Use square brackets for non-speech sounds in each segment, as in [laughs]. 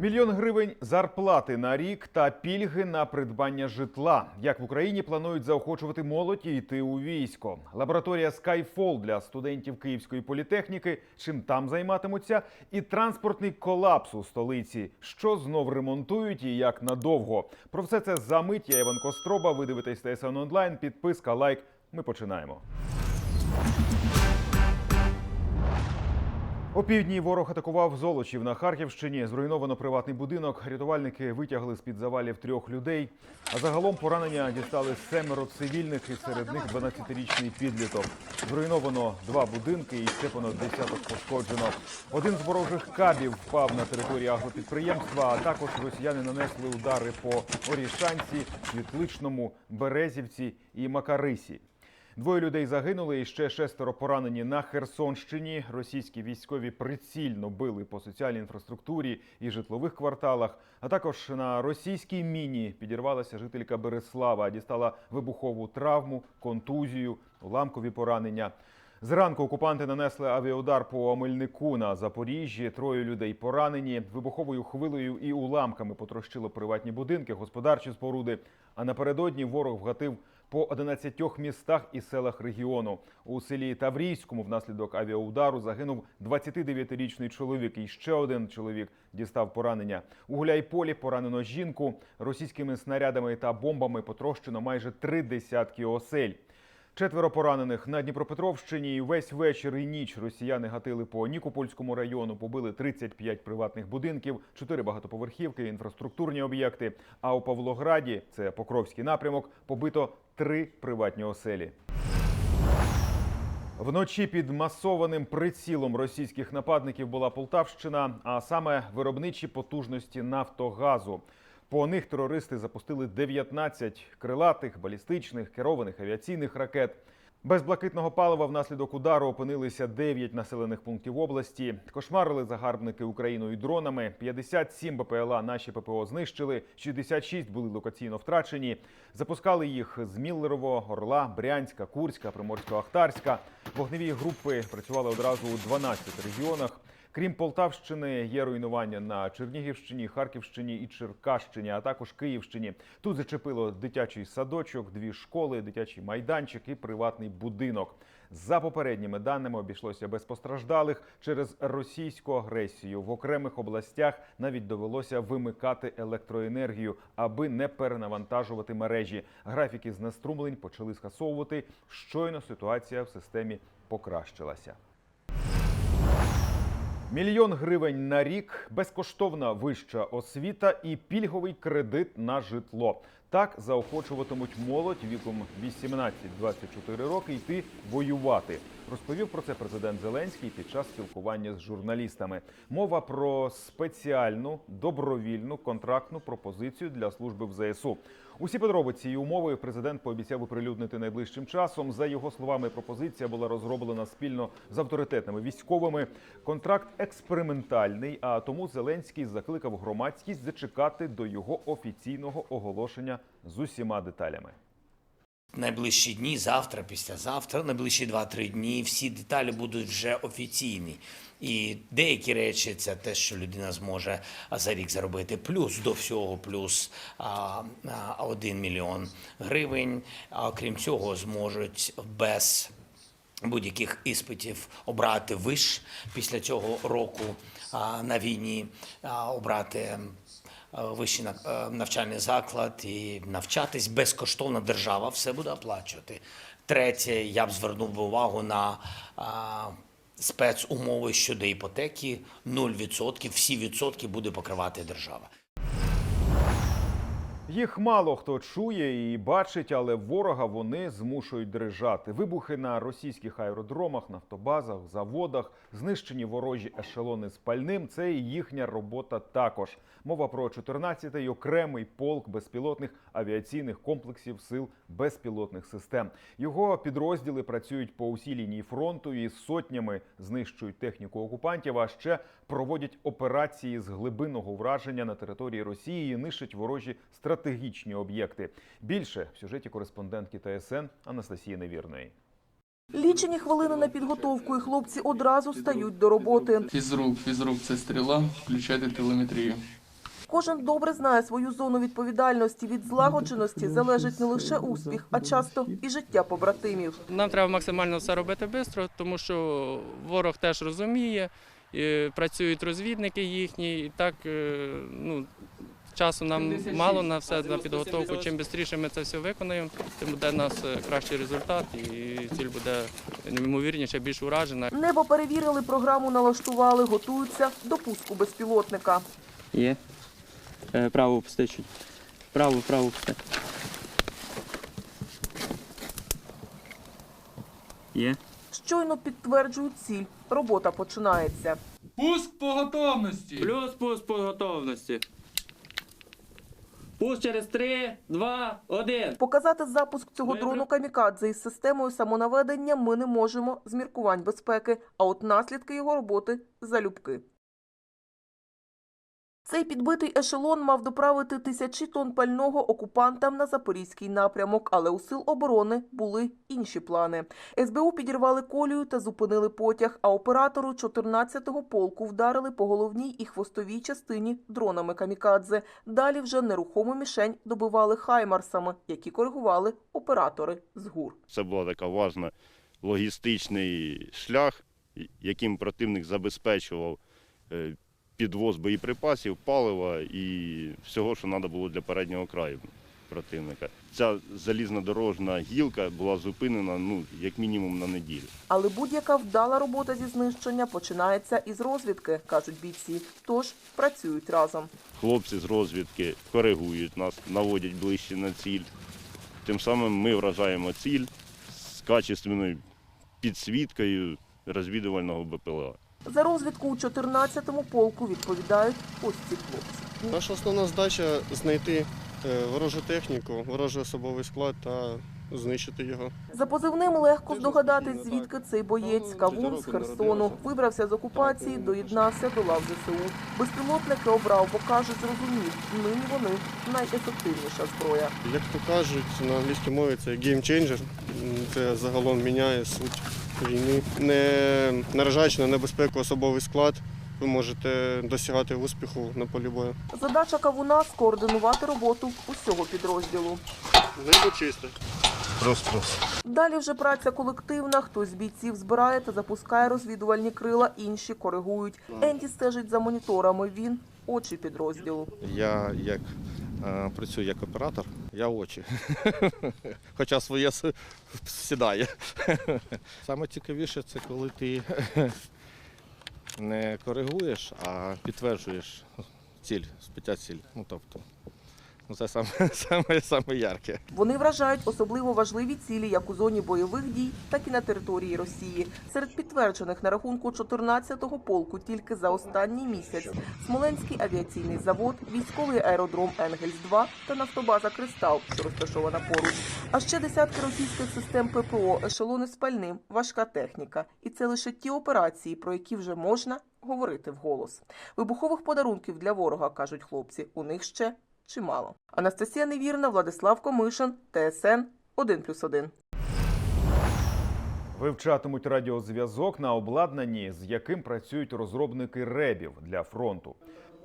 Мільйон гривень зарплати на рік та пільги на придбання житла. Як в Україні планують заохочувати молодь і йти у військо. Лабораторія Skyfall для студентів Київської політехніки. Чим там займатимуться? І транспортний колапс у столиці. Що знов ремонтують і як надовго? Про все це за мить. Я Іван Костроба. Ви дивитесь ТСН онлайн. Підписка, лайк. Ми починаємо. У півдні ворог атакував Золочів на Харківщині. Зруйновано приватний будинок. Рятувальники витягли з під завалів трьох людей. А загалом поранення дістали семеро цивільних, і серед них 12-річний підліток. Зруйновано два будинки і ще понад десяток пошкоджено. Один з ворожих кабів впав на території агропідприємства. А також росіяни нанесли удари по Орішанці, Світличному, Березівці і Макарисі. Двоє людей загинули і ще шестеро поранені на Херсонщині. Російські військові прицільно били по соціальній інфраструктурі і житлових кварталах. А також на російській міні підірвалася жителька Береслава, дістала вибухову травму, контузію, уламкові поранення. Зранку окупанти нанесли авіаудар по Омельнику на Запоріжжі. Троє людей поранені. Вибуховою хвилею і уламками потрощило приватні будинки, господарчі споруди. А напередодні ворог вгатив по 11 містах і селах регіону. У селі Таврійському внаслідок авіаудару загинув 29-річний чоловік. І ще один чоловік дістав поранення. У Гуляйполі поранено жінку. Російськими снарядами та бомбами потрощено майже три десятки осель. Четверо поранених на Дніпропетровщині. Весь вечір і ніч росіяни гатили по Нікопольському району, побили 35 приватних будинків, 4 багатоповерхівки, інфраструктурні об'єкти. А у Павлограді, це Покровський напрямок, побито три приватні оселі. Вночі під масованим прицілом російських нападників була Полтавщина, а саме виробничі потужності Нафтогазу. По них терористи запустили 19 крилатих, балістичних, керованих авіаційних ракет. Без блакитного палива внаслідок удару опинилися 9 населених пунктів області. Кошмарили загарбники Україною дронами. 57 БПЛА наші ППО знищили, 66 були локаційно втрачені. Запускали їх з Міллерово, Орла, Брянська, Курська, Приморсько-Ахтарська. Вогневі групи працювали одразу у 12 регіонах. Крім Полтавщини, є руйнування на Чернігівщині, Харківщині і Черкащині, а також Київщині. Тут зачепило дитячий садочок, дві школи, дитячий майданчик і приватний будинок. За попередніми даними обійшлося без постраждалих через російську агресію. В окремих областях навіть довелося вимикати електроенергію, аби не перенавантажувати мережі. Графіки знеструмлень почали скасовувати. Щойно ситуація в системі покращилася. Мільйон гривень на рік, безкоштовна вища освіта і пільговий кредит на житло. Так заохочуватимуть молодь віком 18-24 роки йти воювати. Розповів про це президент Зеленський під час спілкування з журналістами. Мова про спеціальну добровільну контрактну пропозицію для служби в ЗСУ. Усі подробиці і умови президент пообіцяв оприлюднити найближчим часом. За його словами, пропозиція була розроблена спільно з авторитетними військовими. Контракт експериментальний. А тому Зеленський закликав громадськість зачекати до його офіційного оголошення з усіма деталями. Найближчі дні, завтра, післязавтра, найближчі 2-3 дні, всі деталі будуть вже офіційні. І деякі речі це те, що людина зможе за рік заробити. Плюс до всього, плюс а, а, 1 мільйон гривень. А крім цього, зможуть без будь-яких іспитів обрати виш після цього року на війні, обрати вищий нав- е, навчальний заклад і навчатись безкоштовно держава все буде оплачувати. Третє, я б звернув увагу на а, спецумови щодо іпотеки 0%, всі відсотки буде покривати держава. Їх мало хто чує і бачить, але ворога вони змушують дрижати. Вибухи на російських аеродромах, нафтобазах, заводах, знищені ворожі ешелони з пальним. Це і їхня робота також. Мова про 14-й окремий полк безпілотних авіаційних комплексів сил безпілотних систем. Його підрозділи працюють по усій лінії фронту і сотнями знищують техніку окупантів. А ще проводять операції з глибинного враження на території Росії і нищать ворожі стратегічні об'єкти. Більше в сюжеті кореспондентки ТСН Анастасії Невірної. Лічені хвилини на підготовку, і хлопці одразу стають до роботи. Фізрук, фізрук це стріла, включайте телеметрію. Кожен добре знає свою зону відповідальності. Від злагодженості залежить не лише успіх, а часто і життя побратимів. Нам треба максимально все робити швидко, тому що ворог теж розуміє, і працюють розвідники їхні, і так е, ну, часу нам мало на все на підготовку. Чим швидше ми це все виконаємо, тим буде у нас е, кращий результат, і ціль буде ймовірніше більш уражена. Небо перевірили, програму налаштували, готуються до пуску безпілотника. Є. Е, Право пусти. Право, право пусти. Є. Щойно підтверджують ціль. Робота починається. Пуск по готовності. Плюс пуск по готовності. Пуск через 3, 2, 1. Показати запуск цього дрону камікадзе із системою самонаведення ми не можемо з міркувань безпеки, а от наслідки його роботи залюбки. Цей підбитий ешелон мав доправити тисячі тонн пального окупантам на запорізький напрямок, але у сил оборони були інші плани. СБУ підірвали колію та зупинили потяг, а оператору 14-го полку вдарили по головній і хвостовій частині дронами камікадзе. Далі вже нерухому мішень добивали хаймарсами, які коригували оператори з ГУР. Це була така важна логістичний шлях, яким противник забезпечував е, підвоз боєприпасів, палива і всього, що треба було для переднього краю противника. Ця залізнодорожна гілка була зупинена ну, як мінімум на неділю. Але будь-яка вдала робота зі знищення починається із розвідки, кажуть бійці. Тож працюють разом. Хлопці з розвідки коригують нас, наводять ближче на ціль. Тим самим ми вражаємо ціль з качественною підсвіткою розвідувального БПЛА. За розвідку у 14-му полку відповідають ось ці хлопці. Наша основна задача знайти е, ворожу техніку, ворожий особовий склад та знищити його. За позивним легко здогадатись, звідки цей боєць Кавун з Херсону вибрався з окупації, доєднався до лав ЗСУ. Безпілотники обрав, бо каже, зрозумів, нині вони найефективніша зброя. Як то кажуть, на англійській мові це геймченджер. Це загалом міняє суть війни. Не наражаючи на небезпеку особовий склад, ви можете досягати успіху на полі бою. Задача Кавуна скоординувати роботу усього підрозділу. Небо чисте. Далі вже праця колективна. Хтось з бійців збирає та запускає розвідувальні крила, інші коригують. Енді стежить за моніторами. Він очі підрозділу. Я як працюю як оператор, я очі. [laughs] Хоча своє сідає. [laughs] Саме цікавіше це коли ти [laughs] не коригуєш, а підтверджуєш ціль, спиття ціль. Ну тобто, ну, це саме, [laughs] саме, саме ярке. Вони вражають особливо важливі цілі як у зоні бойових дій, так і на території Росії. Серед підтверджених на рахунку 14-го полку тільки за останній місяць Смоленський авіаційний завод, військовий аеродром Енгельс-2 та нафтобаза Кристал, що розташована поруч. А ще десятки російських систем ППО, ешелони з пальним, важка техніка. І це лише ті операції, про які вже можна говорити вголос. Вибухових подарунків для ворога, кажуть хлопці, у них ще чимало. Анастасія Невірна, Владислав Комишин, ТСН 1+,1. Вивчатимуть радіозв'язок на обладнанні, з яким працюють розробники ребів для фронту.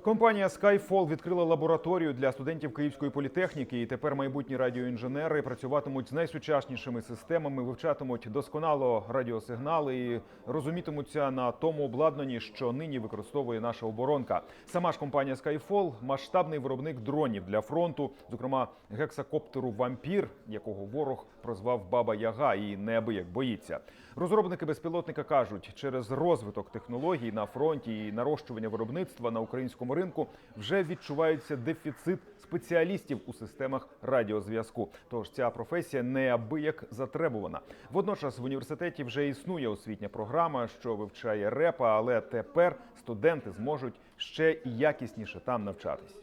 Компанія Skyfall відкрила лабораторію для студентів Київської політехніки, і тепер майбутні радіоінженери працюватимуть з найсучаснішими системами, вивчатимуть досконало радіосигнали і розумітимуться на тому обладнанні, що нині використовує наша оборонка. Сама ж компанія Skyfall – масштабний виробник дронів для фронту, зокрема гексакоптеру Вампір, якого ворог прозвав Баба Яга і неабияк боїться. Розробники безпілотника кажуть, через розвиток технологій на фронті і нарощування виробництва на українському ринку вже відчувається дефіцит спеціалістів у системах радіозв'язку. Тож ця професія неабияк затребувана. Водночас в університеті вже існує освітня програма, що вивчає репа, але тепер студенти зможуть ще і якісніше там навчатись.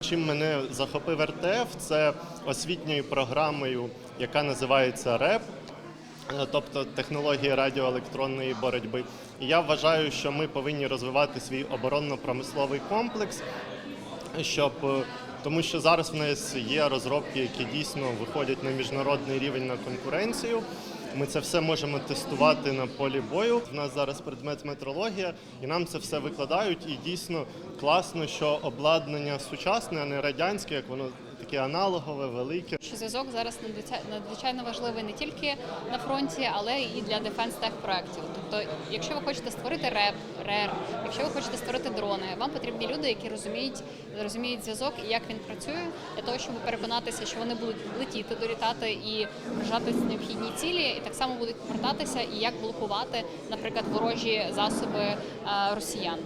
Чим мене захопив РТФ, це освітньою програмою, яка називається РЕП, тобто технології радіоелектронної боротьби. І я вважаю, що ми повинні розвивати свій оборонно-промисловий комплекс, щоб е, тому що зараз в нас є розробки, які дійсно виходять на міжнародний рівень на конкуренцію. Ми це все можемо тестувати на полі бою. У нас зараз предмет метрологія, і нам це все викладають. І дійсно класно, що обладнання сучасне, а не радянське, як воно таке аналогове, велике. Що зв'язок зараз надзвичай- надзвичайно важливий не тільки на фронті, але і для дефенс тех проєктів. Тобто, якщо ви хочете створити РЕП, РЕР, якщо ви хочете створити дрони, вам потрібні люди, які розуміють, розуміють зв'язок і як він працює, для того, щоб переконатися, що вони будуть летіти, долітати і вражати необхідні цілі, і так само будуть повертатися, і як блокувати, наприклад, ворожі засоби е, росіян.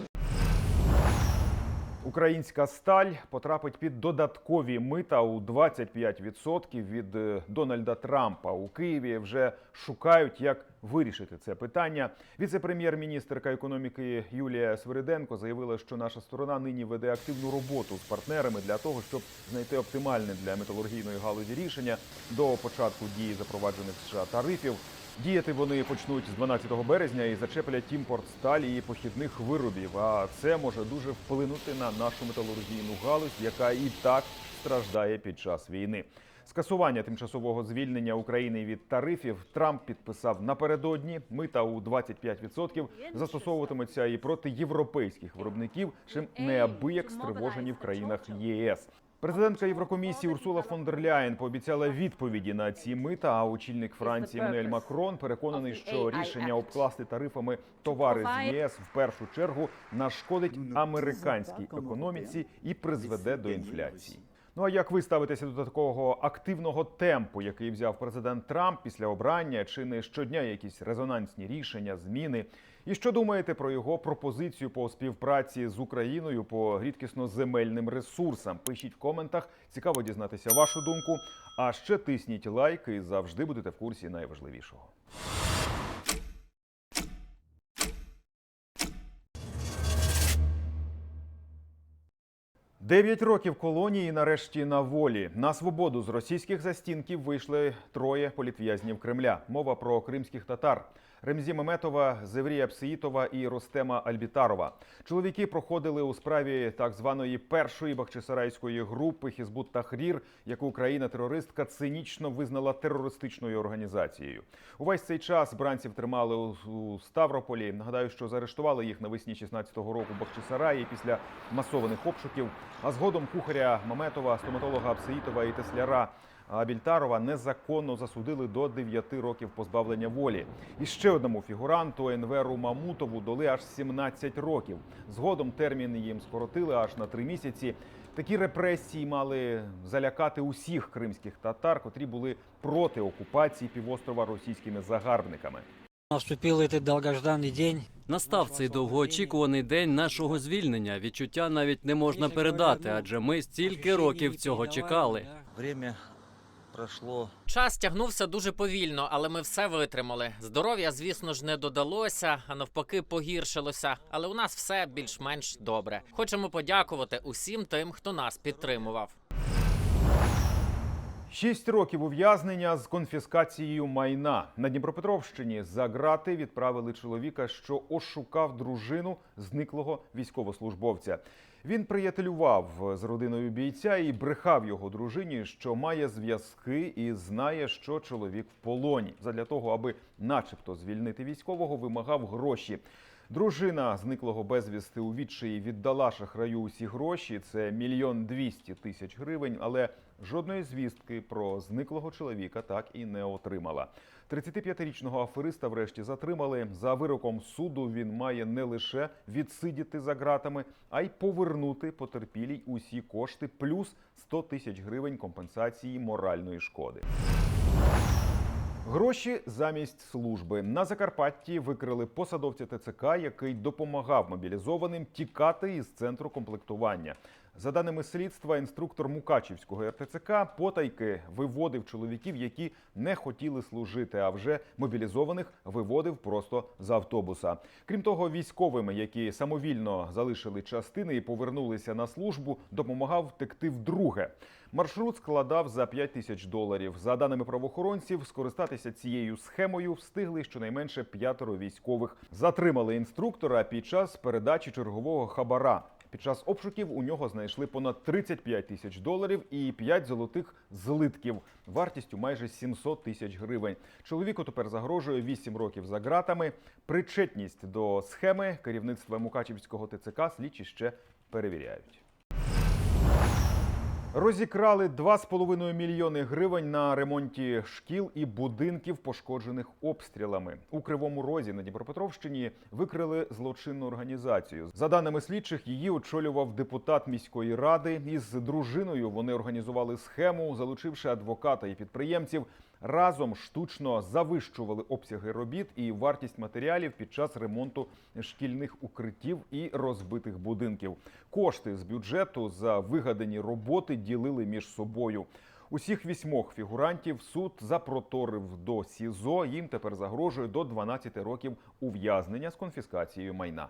Українська сталь потрапить під додаткові мита у 25% від е, Дональда Трампа. У Києві вже шукають, як вирішити це питання. Віце-прем'єр-міністерка економіки Юлія Свириденко заявила, що наша сторона нині веде активну роботу з партнерами для того, щоб знайти оптимальне для металургійної галузі рішення до початку дії запроваджених США тарифів. Діяти вони почнуть з 12 березня і зачеплять імпорт сталі і похідних виробів. А це може дуже вплинути на нашу металургійну галузь, яка і так страждає під час війни. Скасування тимчасового звільнення України від тарифів Трамп підписав напередодні. Мита у 25% застосовуватимуться і проти європейських виробників, чим неабияк стривожені в країнах ЄС. Президентка Єврокомісії Урсула фон дер Ляєн пообіцяла відповіді на ці мита. А очільник Франції Еммануель Макрон переконаний, що рішення обкласти тарифами товари з ЄС в першу чергу нашкодить американській економіці і призведе до інфляції. Ну а як ви ставитеся до такого активного темпу, який взяв президент Трамп після обрання? Чи не щодня якісь резонансні рішення, зміни? І що думаєте про його пропозицію по співпраці з Україною по рідкісно земельним ресурсам? Пишіть в коментах. Цікаво дізнатися вашу думку. А ще тисніть лайки завжди будете в курсі найважливішого. Дев'ять років колонії нарешті на волі. На свободу з російських застінків вийшли троє політв'язнів Кремля. Мова про кримських татар. Ремзі Меметова, Зеврія Псиїтова і Ростема Альбітарова. Чоловіки проходили у справі так званої першої бахчисарайської групи Хізбут Тахрір, яку країна-терористка цинічно визнала терористичною організацією. Увесь цей час бранців тримали у- Ставрополі. Нагадаю, що заарештували їх навесні 16-го року Бахчисараї після масованих обшуків. А згодом кухаря Маметова, стоматолога Апсеїтова і тесляра Абільтарова незаконно засудили до 9 років позбавлення волі. І ще одному фігуранту Енверу Мамутову дали аж 17 років. Згодом термін їм скоротили аж на три місяці. Такі репресії мали залякати усіх кримських татар, котрі були проти окупації півострова російськими загарбниками. Наступил этот долгожданный день. Настав цей довгоочікуваний день нашого звільнення. Відчуття навіть не можна передати, адже ми стільки років цього чекали. Время прошло. Час тягнувся дуже повільно, але ми все витримали. Здоров'я, звісно ж, не додалося, а навпаки, погіршилося. Але у нас все більш-менш добре. Хочемо подякувати усім тим, хто нас підтримував. Шість років ув'язнення з конфіскацією майна на Дніпропетровщині за грати відправили чоловіка, що ошукав дружину зниклого військовослужбовця. Він приятелював з родиною бійця і брехав його дружині, що має зв'язки і знає, що чоловік в полоні. Задля того, аби, начебто, звільнити військового, вимагав гроші. Дружина зниклого безвісти у відчаї віддала шахраю усі гроші. Це мільйон двісті тисяч гривень, але жодної звістки про зниклого чоловіка так і не отримала. 35-річного афериста врешті затримали. За вироком суду він має не лише відсидіти за ґратами, а й повернути потерпілій усі кошти, плюс 100 тисяч гривень компенсації моральної шкоди. Гроші замість служби на Закарпатті викрили посадовця ТЦК, який допомагав мобілізованим тікати із центру комплектування. За даними слідства, інструктор Мукачівського РТЦК потайки виводив чоловіків, які не хотіли служити, а вже мобілізованих виводив просто з автобуса. Крім того, військовим, які самовільно залишили частини і повернулися на службу, допомагав втекти вдруге. Маршрут складав за 5 тисяч доларів. За даними правоохоронців, скористатися цією схемою встигли щонайменше п'ятеро військових. Затримали інструктора під час передачі чергового хабара. Під час обшуків у нього знайшли понад 35 тисяч доларів і 5 золотих злитків вартістю майже 700 тисяч гривень. Чоловіку тепер загрожує 8 років за ґратами. Причетність до схеми керівництва Мукачівського ТЦК слідчі ще перевіряють. Розікрали 2,5 мільйони гривень на ремонті шкіл і будинків, пошкоджених обстрілами. У Кривому Розі на Дніпропетровщині викрили злочинну організацію. За даними слідчих, її очолював депутат міської ради. Із дружиною вони організували схему, залучивши адвоката і підприємців. Разом штучно завищували обсяги робіт і вартість матеріалів під час ремонту шкільних укриттів і розбитих будинків. Кошти з бюджету за вигадані роботи ділили між собою. Усіх вісьмох фігурантів суд запроторив до СІЗО. Їм тепер загрожує до 12 років ув'язнення з конфіскацією майна.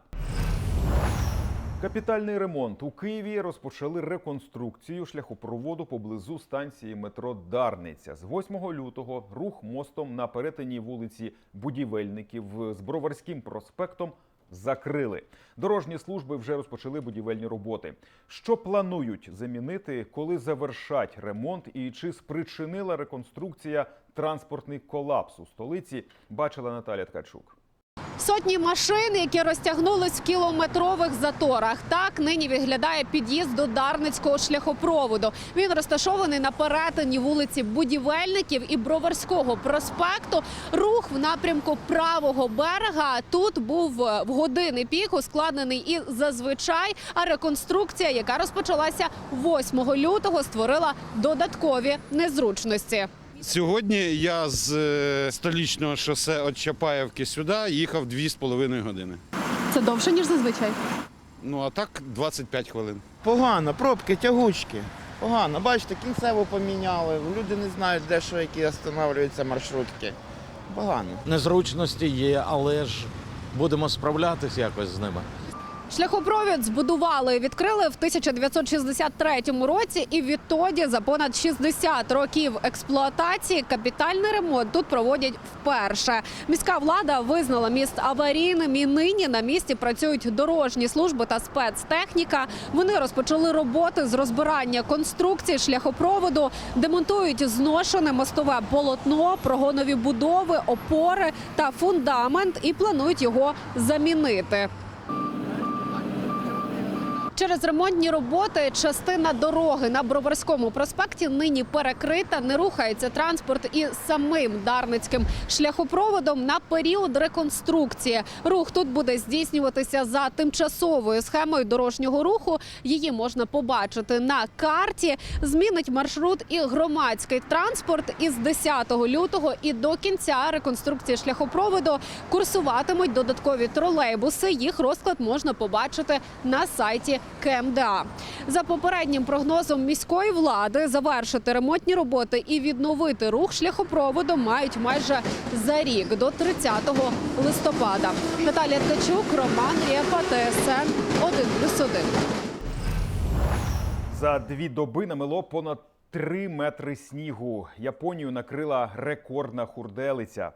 Капітальний ремонт у Києві розпочали реконструкцію шляхопроводу поблизу станції метро Дарниця. З 8 лютого рух мостом на перетині вулиці Будівельників з Броварським проспектом закрили. Дорожні служби вже розпочали будівельні роботи. Що планують замінити, коли завершать ремонт, і чи спричинила реконструкція транспортний колапс у столиці? Бачила Наталя Ткачук. Сотні машин, які розтягнулись в кілометрових заторах. Так нині виглядає під'їзд до Дарницького шляхопроводу. Він розташований на перетині вулиці Будівельників і Броварського проспекту. Рух в напрямку правого берега тут був е, в години пік ускладнений і зазвичай. А реконструкція, яка розпочалася 8 лютого, створила додаткові незручності. Сьогодні я з е, столічного шосе від Чапаєвки сюди їхав 2,5 години. Це довше ніж зазвичай. Ну а так 25 хвилин. Погано, пробки, тягучки. Погано. Бачите, кінцево поміняли. Люди не знають, де що які останавливаються маршрутки. Погано. Незручності є, але ж будемо справлятися якось з ними. Шляхопровід збудували відкрили в 1963 році, і відтоді за понад 60 років експлуатації капітальний ремонт тут проводять вперше. Міська влада визнала міст аварійним і нині на місці працюють дорожні служби та спецтехніка. Вони розпочали роботи з розбирання конструкції шляхопроводу, демонтують зношене мостове полотно, прогонові будови, опори та фундамент і планують його замінити. Через ремонтні роботи частина дороги на Броварському проспекті нині перекрита. Не рухається транспорт і самим Дарницьким шляхопроводом на період реконструкції. Рух тут буде здійснюватися за тимчасовою схемою дорожнього руху. Її можна побачити на карті. Змінить маршрут і громадський транспорт із 10 лютого і до кінця реконструкції шляхопроводу курсуватимуть додаткові тролейбуси. Їх розклад можна побачити на сайті КМДА. За попереднім прогнозом міської влади завершити ремонтні роботи і відновити рух шляхопроводу мають майже за рік до 30 листопада. Наталія Ткачук, Роман Рєпа, ТСН 1+,1. За дві доби намело понад 3 метри снігу. Японію накрила рекордна хурделиця.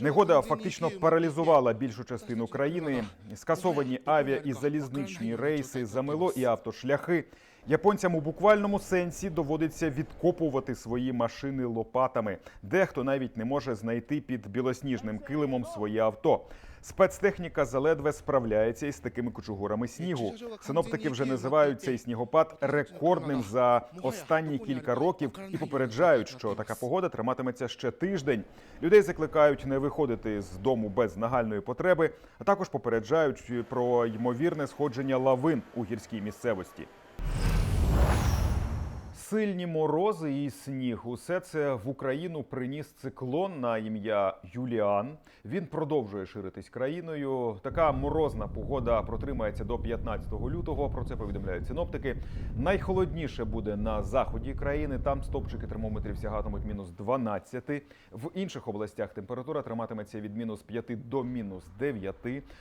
Негода фактично паралізувала більшу частину країни. Скасовані авіа і залізничні рейси, замело і автошляхи. Японцям у буквальному сенсі доводиться відкопувати свої машини лопатами. Дехто навіть не може знайти під білосніжним килимом своє авто. Спецтехніка заледве справляється із такими кучугурами снігу. Синоптики вже називають цей снігопад рекордним за останні кілька років і попереджають, що така погода триматиметься ще тиждень. Людей закликають не виходити з дому без нагальної потреби, а також попереджають про ймовірне сходження лавин у гірській місцевості. Сильні морози і сніг. Усе це в Україну приніс циклон на ім'я Юліан. Він продовжує ширитись країною. Така морозна погода протримається до 15 лютого. Про це повідомляють синоптики. Найхолодніше буде на заході країни. Там стопчики термометрів сягатимуть мінус 12. В інших областях температура триматиметься від мінус 5 до мінус 9.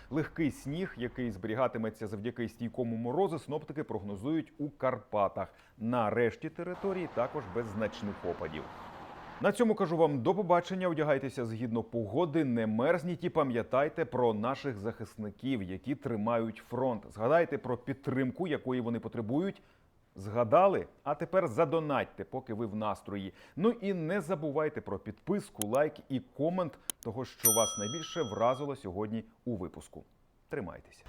Легкий сніг, який зберігатиметься завдяки стійкому морозу, синоптики прогнозують у Карпатах. На решті території також без значних опадів. На цьому кажу вам до побачення. Одягайтеся згідно погоди, не мерзніть і пам'ятайте про наших захисників, які тримають фронт. Згадайте про підтримку, якої вони потребують. Згадали? А тепер задонатьте, поки ви в настрої. Ну і не забувайте про підписку, лайк і комент того, що вас найбільше вразило сьогодні у випуску. Тримайтеся.